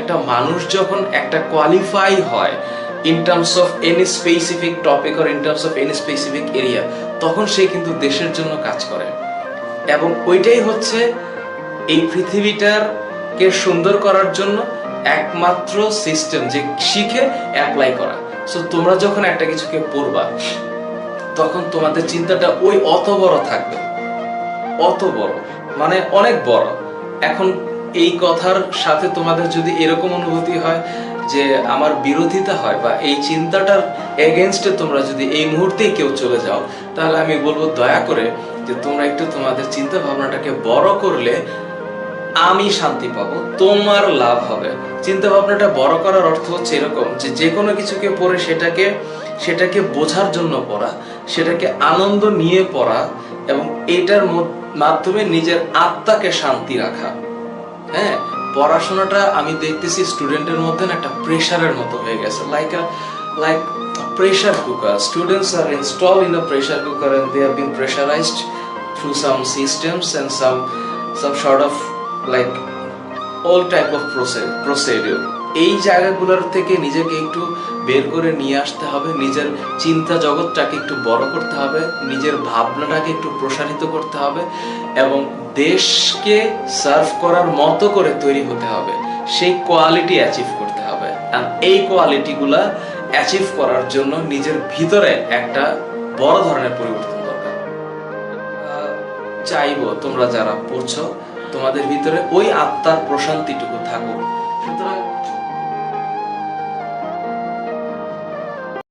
একটা মানুষ যখন একটা কোয়ালিফাই হয় in terms of any specific topic or in terms of any specific area তখন সে কিন্তু দেশের জন্য কাজ করে। এবং ওইটাই হচ্ছে এই পৃথিবীটার কে সুন্দর করার জন্য একমাত্র সিস্টেম যে শিখে অ্যাপ্লাই করা। সো তোমরা যখন একটা কিছুকে পড়বা, তখন তোমাদের চিন্তাটা ওই অত বড় থাকবে। অত বড়। মানে অনেক বড়। এখন এই কথার সাথে তোমাদের যদি এরকম অনুভূতি হয় যে আমার বিরোধিতা হয় বা এই চিন্তাটার এগেনস্টে তোমরা যদি এই মুহূর্তেই কেউ চলে যাও, তাহলে আমি বলব দয়া করে যে তোমরা একটু তোমাদের চিন্তা ভাবনাটাকে বড় করলে আমি শান্তি পাবো, তোমার লাভ হবে। চিন্তা ভাবনাটা বড় করার অর্থ হচ্ছে এরকম যে যে কোনো কিছুকে পড়ে সেটাকে সেটাকে বোঝার জন্য পড়া, সেটাকে আনন্দ নিয়ে পড়া এবং এটার মাধ্যমে নিজের আত্মাকে শান্তি রাখা। হ্যাঁ পড়াশোনাটা আমি দেখতেছি স্টুডেন্টের মধ্যে না একটা প্রেশারের মতো হয়ে গেছে। Like like pressure cooker students R install in a pressure cooker and they have been pressurised through some systems and some some sort of like all type of procedure. এই জায়গাগুলোর থেকে নিজেকে একটু বের করে নিয়ে আসতে হবে। নিজের চিন্তা জগৎটাকে একটু বড় করতে হবে। নিজের ভাবনাটাকে একটু প্রসারিত করতে হবে। এবং দেশকে সার্ভ করার মতো করে তৈরি হতে হবে, সেই কোয়ালিটি অ্যাচিভ করতে হবে। আর এই কোয়ালিটিগুলা অ্যাচিভ করার জন্য নিজের ভিতরে একটা বড় ধরনের পরিবর্তন দরকার। চাইব তোমরা যারা পড়ছো, তোমাদের ভিতরে ওই আত্মার প্রশান্তিটুকু থাকুক।